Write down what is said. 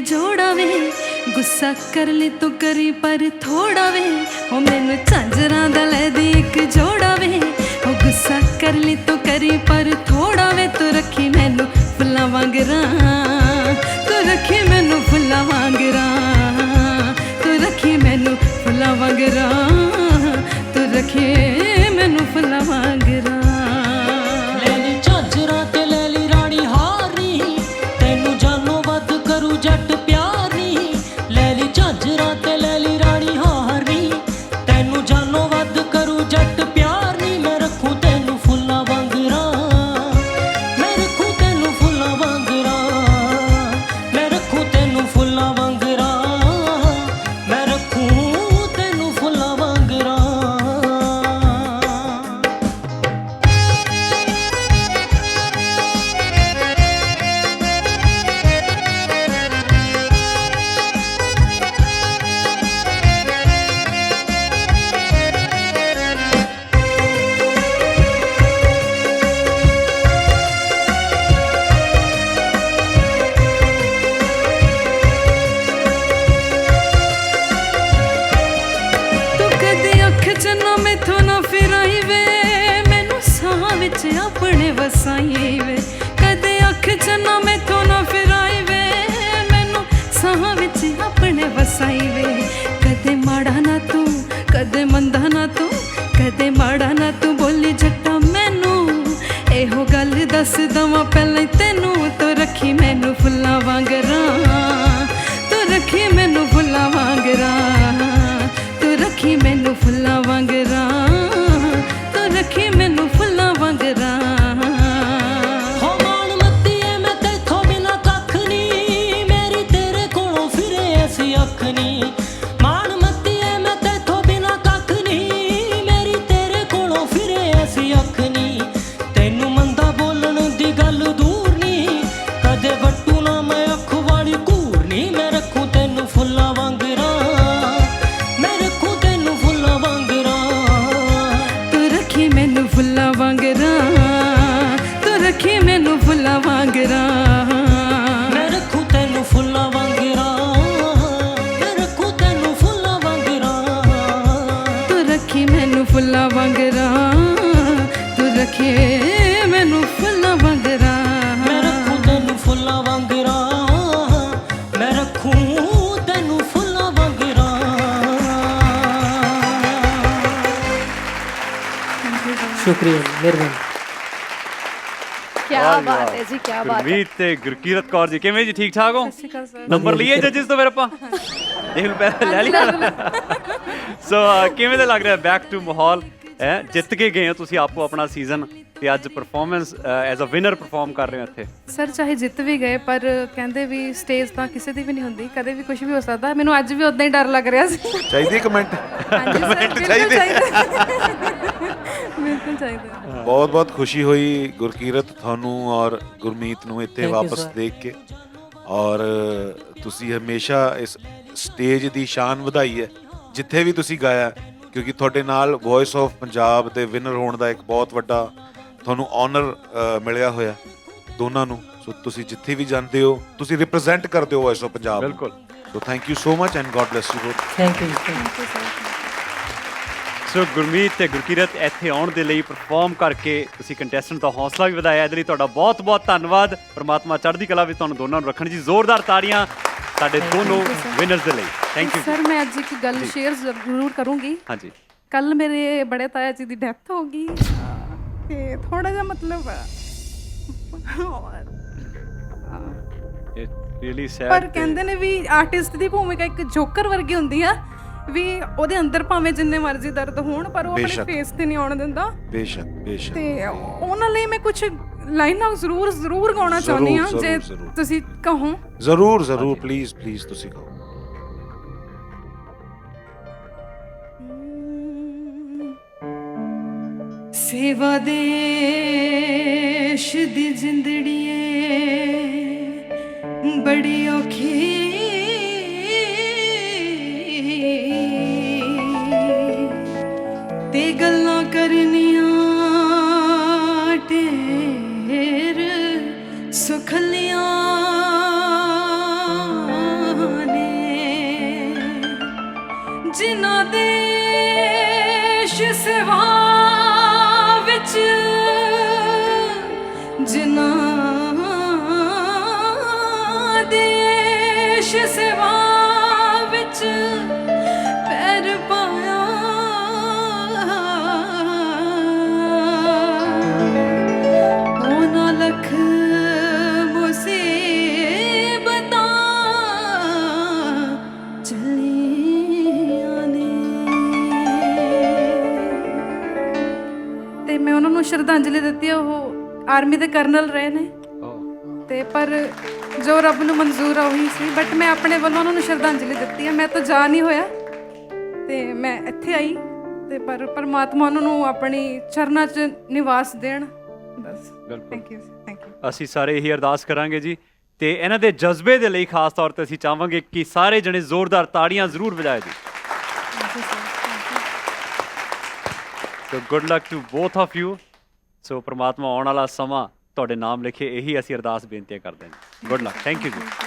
ਜੋੜਾ ਵੇ ਗੁੱਸਾ ਕਰ ਲੈ ਤੂੰ ਕਰੀ ਪਰ ਥੋੜਾ ਵੇ। ਉਹ ਮੈਨੂੰ ਝਾਂਜਰਾਂ ਦਾ ਲੈ ਦੇ ਇੱਕ ਜੋੜਾ ਵੇ ਉਹ ਗੁੱਸਾ ਕਰ ਲੈ ਤੂੰ ਕਰੀ ਪਰ ਥੋੜਾ ਵੇ। ਤੂੰ ਰੱਖੀ ਮੈਨੂੰ ਫੁੱਲਾਂ ਵਾਂਗਰਾਂ। ਤੂੰ ਰੱਖੀ ਮੈਨੂੰ ਫੁੱਲਾਂ ਵਾਂਗਰਾਂ। ਤੂੰ ਰੱਖੀ ਮੈਨੂੰ ਫੁੱਲਾਂ ਵਾਂਗਰਾਂ। ਤੂੰ ਆਪਣੇ ਵਸਾਈ ਵੇ। ਕਦੇ ਅੱਖ ਚ ਨਾ ਮੈਥੋਂ ਨਾ ਫਿਰਾਈ ਵੇ। ਮੈਨੂੰ ਸਾਹ ਵਿੱਚ ਆਪਣੇ ਵਸਾਈ ਵੇ। ਕਦੇ ਮਾੜਾ ਨਾ ਤੂੰ, ਕਦੇ ਮੰਦਾ ਨਾ ਤੂੰ, ਕਦੇ ਮਾੜਾ ਨਾ ਤੂੰ ਬੋਲੀ ਜੱਟਾ ਮੈਨੂੰ। ਇਹੋ ਗੱਲ ਦੱਸ ਦਵਾਂ ਪਹਿਲਾਂ ਤੈਨੂੰ। ਤੂੰ ਰੱਖੀ ਮੈਨੂੰ ਫੁੱਲਾਂ ਵਾਂਗਰਾਂ। ਤੂੰ ਰੱਖੀ ਮੈਨੂੰ ਫੁੱਲਾਂ ਵਾਂਗਰਾਂ। ਤੂੰ ਰੱਖੀ ਮੈਨੂੰ ਫੁੱਲਾਂ ਵਾਂਗਰਾਂ। ਤੂੰ ਮੈਨੂੰ ਫੁੱਲਾਂ ਵਾਂਗਰਾਂ ਤੂੰ ਰੱਖੀ ਮੈਨੂੰ ਫੁੱਲਾਂ ਵਾਂਗਰਾਂ ਮੈਂ ਰੱਖੂ ਤੈਨੂੰ ਫੁੱਲਾਂ ਵਾਂਗਰਾਂ ਮੈਂ ਰੱਖੂ ਤੈਨੂੰ ਫੁੱਲਾਂ ਵਾਂਗਰਾਂ ਸ਼ੁਕਰੀਆ ਜੀ ਮਿਹਰਬਾਨੀ ਕੀ ਬਾਤ ਹੈ ਜੀ ਕੀ ਬਾਤ ਹੈ ਗੁਰਮੀਤ ਤੇ ਗੁਰਕੀਰਤ ਕੌਰ ਜੀ ਕਿਵੇਂ ਜੀ ਠੀਕ ਠਾਕ ਹੋ ਸਿਕਲ ਸਰ ਨੰਬਰ ਲਈਏ ਜੱਜਸ ਤੋਂ ਫਿਰ ਆਪਾਂ ਦੇਖ ਲਓ ਪਹਿਲਾਂ ਲੈ ਲਿਆ ਸੋ ਅਹ, ਕਿਵੇਂ ਦਾ ਲੱਗ ਰਿਹਾ ਬੈਕ ਟੂ ਮਾਹੌਲ? ਹੈ ਜਿੱਤ ਕੇ ਗਏ ਹੋ ਤੁਸੀਂ ਆਪੋ ਆਪਣਾ ਸੀਜ਼ਨ ਤੇ ਅੱਜ performance as a winner perform ਕਰ ਰਹੇ ਹੋ ਇੱਥੇ? ਸਰ ਚਾਹੇ ਜਿੱਤ ਵੀ ਗਏ ਪਰ ਕਹਿੰਦੇ ਵੀ ਸਟੇਜ ਤਾਂ ਕਿਸੇ ਦੀ ਵੀ ਨਹੀਂ ਹੁੰਦੀ ਕਦੇ ਵੀ ਕੁਝ ਵੀ ਹੋ ਸਕਦਾ। ਮੈਨੂੰ ਅੱਜ ਵੀ ਉਦਾਂ ਹੀ ਡਰ ਲੱਗ ਰਿਹਾ ਸੀ। ਚਾਹੀਦੀ ਕਮੈਂਟ ਹਾਂਜੀ ਸਰ ਚਾਹੀਦੇ। ਬਿਲਕੁਲ ਚਾਹੀਦਾ। ਬਹੁਤ ਬਹੁਤ ਖੁਸ਼ੀ ਹੋਈ ਗੁਰਕੀਰਤ ਤੁਹਾਨੂੰ ਔਰ ਗੁਰਮੀਤ ਨੂੰ ਇੱਥੇ ਵਾਪਸ. ਦੇਖ ਕੇ। ਔਰ ਤੁਸੀਂ ਹਮੇਸ਼ਾ ਇਸ ਸਟੇਜ ਦੀ ਸ਼ਾਨ ਵਧਾਈ ਹੈ। ਜਿੱਥੇ ਵੀ ਤੁਸੀਂ ਗਾਇਆ ਕਿਉਂਕਿ ਤੁਹਾਡੇ ਨਾਲ ਵੌਇਸ ਆਫ ਪੰਜਾਬ ਦੇ ਵਿਨਰ ਹੋਣ ਦਾ ਇੱਕ ਬਹੁਤ ਵੱਡਾ ਤੁਹਾਨੂੰ ਆਨਰ ਮਿਲਿਆ ਹੋਇਆ ਦੋਨਾਂ ਨੂੰ। ਸੋ ਤੁਸੀਂ ਜਿੱਥੇ ਵੀ ਜਾਂਦੇ ਹੋ ਤੁਸੀਂ ਰਿਪਰੈਜ਼ੈਂਟ ਕਰਦੇ ਹੋ ਵੌਇਸ ਆਫ ਪੰਜਾਬ। ਬਿਲਕੁਲ। So thank you so much and God bless you both thank you thank so Gurmeet ਤੇ ਗੁਰਕੀਰਤ ਇੱਥੇ ਆਉਣ ਦੇ ਲਈ ਪਰਫਾਰਮ ਕਰਕੇ ਤੁਸੀਂ ਕੰਟੈਸਟੈਂਟ ਦਾ ਹੌਸਲਾ ਵੀ ਵਧਾਇਆ। ਇਹਦੇ ਲਈ ਤੁਹਾਡਾ ਬਹੁਤ ਬਹੁਤ ਧੰਨਵਾਦ। ਪ੍ਰਮਾਤਮਾ ਚੜ੍ਹਦੀ ਕਲਾ ਵਿੱਚ ਤੁਹਾਨੂੰ ਦੋਨਾਂ ਨੂੰ ਰੱਖਣ ਜੀ ਜ਼ੋਰਦਾਰ ਤਾੜੀਆਂ ਸਾਡੇ ਦੋਨੋਂ ਵਿਨਰਸ ਦੇ ਲਈ। ਥੈਂਕ ਯੂ ਸਰ ਮੈਂ ਅੱਜ ਇੱਕ ਗੱਲ ਸ਼ੇਅਰ ਜ਼ਰੂਰ ਕਰੂੰਗੀ। ਹਾਂਜੀ। ਕੱਲ ਮੇਰੇ ਬੜੇ ਤਾਇਆ ਜੀ ਦੀ ਡੈਥ ਹੋ ਗਈ। ਤੇ ਥੋੜਾ ਜਿਹਾ ਮਤਲਬ ਇਟ ਰੀਲੀ ਪਰ ਸੈਡ ਕਹਿੰਦੇ ਨੇ ਵੀ ਆਰਟਿਸਟ ਦੀ ਭੂਮਿਕਾ ਇੱਕ ਜੋਕਰ ਵਰਗੀ ਹੁੰਦੀ ਆ ਵੀ ਉਹਦੇ ਅੰਦਰ ਭਾਵੇਂ ਜਿੰਨੇ ਮਰਜ਼ੀ ਦਰਦ ਹੋਣ ਪਰ ਉਹ ਆਪਣੇ ਬੇਸ਼ੱਕ। ਫੇਸ ਤੇ ਨਹੀਂ ਆਉਣ ਦਿੰਦਾ। ਬੇਸ਼ੱਕ ਬੇਸ਼ੱਕ। ਤੇ ਉਹਨਾਂ ਲਈ ਮੈਂ ਕੁਝ ਲਾਈਨਾਂ ਜ਼ਰੂਰ ਜ਼ਰੂਰ ਗਾਉਣਾ ਜ਼ਰੂਰ, ਚਾਹੁੰਦੀ ਆ ਜ਼ਰੂਰ, ਜੇ ਜ਼ਰੂਰ। ਤੁਸੀਂ ਕਹੋ। ਜ਼ਰੂਰ ਜ਼ਰੂਰ ਪਲੀਜ਼ ਪਲੀਜ਼ ਤੁਸੀਂ ਕਹੋ। ਸੇਵਾ ਦੇਸ਼ ਦੀ ਜਿੰਦੜੀਏ ਬੜੀ ਔਖੀ। ਤੇ ਗੱਲਾਂ ਜਿਨ੍ਹਾਂ ਦੇਸ਼ ਸੇਵਾ ਵਿੱਚ ਜਿਨ੍ਹਾਂ ਦੇਸ਼ ਸੇਵਾ ਵਿੱਚ ਸ਼ਰਧਾਂਜਲੀ ਦਿੱਤੀ ਉਹ ਆਰਮੀ ਦੇ ਕਰਨਲ ਰਹੇ ਨੇ। ਤੇ ਪਰ ਜੋ ਰੱਬ ਨੂੰ ਮਨਜ਼ੂਰ ਆ ਉਹੀ ਸੀ। ਬਟ ਮੈਂ ਆਪਣੇ ਵੱਲੋਂ ਉਹਨਾਂ ਨੂੰ ਸ਼ਰਧਾਂਜਲੀ ਦਿੱਤੀ ਆ। ਮੈਂ ਤਾਂ ਜਾ ਨਹੀਂ ਹੋਇਆ। ਤੇ ਮੈਂ ਇੱਥੇ ਆਈ। ਤੇ ਪਰ ਪਰਮਾਤਮਾ ਉਹਨਾਂ ਨੂੰ ਆਪਣੀ ਚਰਨਾਂ 'ਚ ਨਿਵਾਸ ਦੇਣ। ਬਸ। ਥੈਂਕ ਯੂ ਥੈਂਕ ਯੂ ਅਸੀਂ ਸਾਰੇ ਇਹੀ ਅਰਦਾਸ ਕਰਾਂਗੇ ਜੀ। ਤੇ ਇਹਨਾਂ ਦੇ ਜਜ਼ਬੇ ਦੇ ਲਈ ਖਾਸ ਤੌਰ ਤੇ ਅਸੀਂ ਚਾਹਾਂਗੇ ਕਿ ਸਾਰੇ ਜਣੇ ਜ਼ੋਰਦਾਰ ਤਾੜੀਆਂ ਜ਼ਰੂਰ ਵਜਾਏ ਜੀ। So good luck to both of you so ਪ੍ਰਮਾਤਮਾ ਆਉਣ ਵਾਲਾ ਸਮਾਂ ਤੁਹਾਡੇ ਨਾਮ ਲਿਖੇ ਇਹੀ ਅਸੀਂ ਅਰਦਾਸ ਬੇਨਤੀਆਂ ਕਰਦੇ ਹਾਂ। ਗੁੱਡ ਲੱਕ ਥੈਂਕ ਯੂ ਜੀ